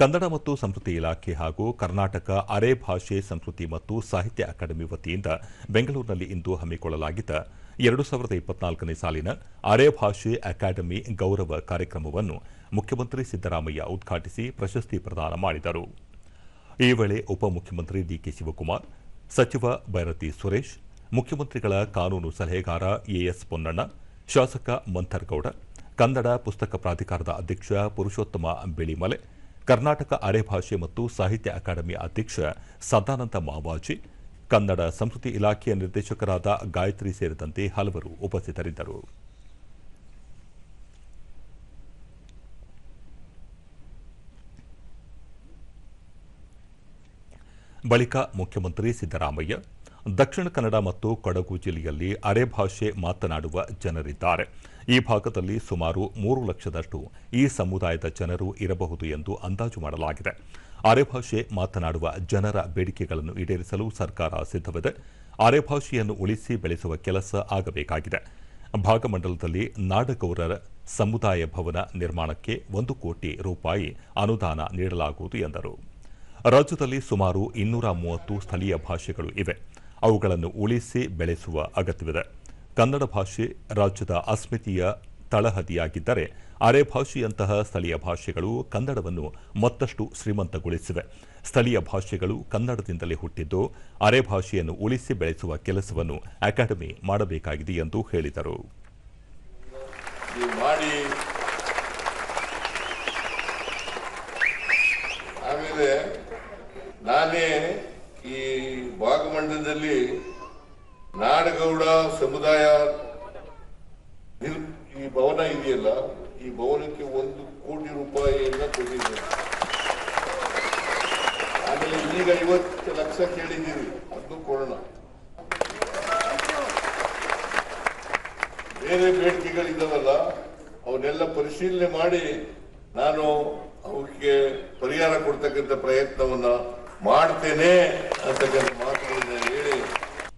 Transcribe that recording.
ಕನ್ನಡ ಮತ್ತು ಸಂಸ್ಕೃತಿ ಇಲಾಖೆ ಹಾಗೂ ಕರ್ನಾಟಕ ಅರೆ ಭಾಷೆ, ಸಂಸ್ಕೃತಿ ಮತ್ತು ಸಾಹಿತ್ಯ ಅಕಾಡೆಮಿ ವತಿಯಿಂದ ಬೆಂಗಳೂರಿನಲ್ಲಿ ಇಂದು ಹಮ್ಮಿಕೊಳ್ಳಲಾಗಿದ್ದ ಎರಡು ಸಾವಿರದ ಇಪ್ಪತ್ನಾಲ್ಕನೇ ಸಾಲಿನ ಅರೆ ಭಾಷೆ ಅಕಾಡೆಮಿ ಗೌರವ ಕಾರ್ಯಕ್ರಮವನ್ನು ಮುಖ್ಯಮಂತ್ರಿ ಸಿದ್ದರಾಮಯ್ಯ ಉದ್ಘಾಟಿಸಿ ಪ್ರಶಸ್ತಿ ಪ್ರದಾನ ಮಾಡಿದರು. ಈ ವೇಳೆ ಉಪಮುಖ್ಯಮಂತ್ರಿ ಡಿಕೆ ಶಿವಕುಮಾರ್, ಸಚಿವ ಭೈರತಿ ಸುರೇಶ್, ಮುಖ್ಯಮಂತ್ರಿಗಳ ಕಾನೂನು ಸಲಹೆಗಾರ ಎಎಸ್ ಪೊನ್ನಣ್ಣ, ಶಾಸಕ ಮಂಥರ್ಗೌಡ, ಕನ್ನಡ ಪುಸ್ತಕ ಪ್ರಾಧಿಕಾರದ ಅಧ್ಯಕ್ಷ ಪುರುಷೋತ್ತಮ ಬಿಳಿಮಲೆ ಕರ್ನಾಟಕ ಅರೆ ಭಾಷೆ ಮತ್ತು ಸಾಹಿತ್ಯ ಅಕಾಡೆಮಿ ಅಧ್ಯಕ್ಷ ಸದಾನಂದ ಮಾವಾಜಿ, ಕನ್ನಡ ಸಂಸ್ಕೃತಿ ಇಲಾಖೆಯ ನಿರ್ದೇಶಕರಾದ ಗಾಯತ್ರಿ ಸೇರಿದಂತೆ ಹಲವರು ಉಪಸ್ಥಿತರಿದ್ದರು. ಬಳಿಕ ಮುಖ್ಯಮಂತ್ರಿ ಸಿದ್ದರಾಮಯ್ಯ ದಕ್ಷಿಣ ಕನ್ನಡ ಮತ್ತು ಕೊಡಗು ಜಿಲ್ಲೆಯಲ್ಲಿ ಅರೆಭಾಷೆ ಮಾತನಾಡುವ ಜನರಿದ್ದಾರೆ. ಈ ಭಾಗದಲ್ಲಿ ಸುಮಾರು ಮೂರು ಲಕ್ಷದಷ್ಟು ಈ ಸಮುದಾಯದ ಜನರು ಇರಬಹುದು ಎಂದು ಅಂದಾಜು ಮಾಡಲಾಗಿದೆ. ಅರೆಭಾಷೆ ಮಾತನಾಡುವ ಜನರ ಬೇಡಿಕೆಗಳನ್ನು ಈಡೇರಿಸಲು ಸರ್ಕಾರ ಸಿದ್ಧವಿದೆ. ಅರೆ ಭಾಷೆಯನ್ನು ಉಳಿಸಿ ಬೆಳೆಸುವ ಕೆಲಸ ಆಗಬೇಕಾಗಿದೆ. ಭಾಗಮಂಡಲದಲ್ಲಿ ನಾಡಗೌರರ ಸಮುದಾಯ ಭವನ ನಿರ್ಮಾಣಕ್ಕೆ ಒಂದು ಕೋಟಿ ರೂಪಾಯಿ ಅನುದಾನ ನೀಡಲಾಗುವುದು ಎಂದರು. ರಾಜ್ಯದಲ್ಲಿ ಸುಮಾರು ಇನ್ನೂರ ಮೂವತ್ತು ಸ್ಥಳೀಯ ಭಾಷೆಗಳು ಇವೆ. ಅವುಗಳನ್ನು ಉಳಿಸಿ ಬೆಳೆಸುವ ಅಗತ್ಯವಿದೆ. ಕನ್ನಡ ಭಾಷೆ ರಾಜ್ಯದ ಅಸ್ಮಿತೆಯ ತಳಹದಿಯಾಗಿದ್ದರೆ ಅರೆ ಭಾಷೆಯಂತಹ ಸ್ಥಳೀಯ ಭಾಷೆಗಳು ಕನ್ನಡವನ್ನು ಮತ್ತಷ್ಟು ಶ್ರೀಮಂತಗೊಳಿಸಿವೆ. ಸ್ಥಳೀಯ ಭಾಷೆಗಳು ಕನ್ನಡದಿಂದಲೇ ಹುಟ್ಟಿದ್ದು ಅರೆ ಭಾಷೆಯನ್ನು ಉಳಿಸಿ ಬೆಳೆಸುವ ಕೆಲಸವನ್ನು ಅಕಾಡೆಮಿ ಮಾಡಬೇಕಾಗಿದೆ ಎಂದು ಹೇಳಿದರು. ನಾನೇ ಭಾಗಮಂಡಲದಲ್ಲಿ ನಾಡಗೌಡ ಸಮುದಾಯ ಈ ಭವನ ಇದೆಯಲ್ಲ, ಈ ಭವನಕ್ಕೆ ಒಂದು ಕೋಟಿ ರೂಪಾಯಿಯನ್ನ ಕೊಟ್ಟಿದ್ದೇನೆ ಆಮೇಲೆ ಈಗ ಐವತ್ತು ಲಕ್ಷ ಕೇಳಿದ್ದೀರಿ ಅದು ಕೊಡೋಣ. ಬೇರೆ ಬೇಡಿಕೆಗಳಿದ್ದಾವಲ್ಲ ಅವನ್ನೆಲ್ಲ ಪರಿಶೀಲನೆ ಮಾಡಿ ನಾನು ಅವಕ್ಕೆ ಪರಿಹಾರ ಕೊಡ್ತಕ್ಕಂಥ ಪ್ರಯತ್ನವನ್ನ ಮಾಡ್ತೇನೆ ಅಂತಕ್ಕಂಥ Gracias.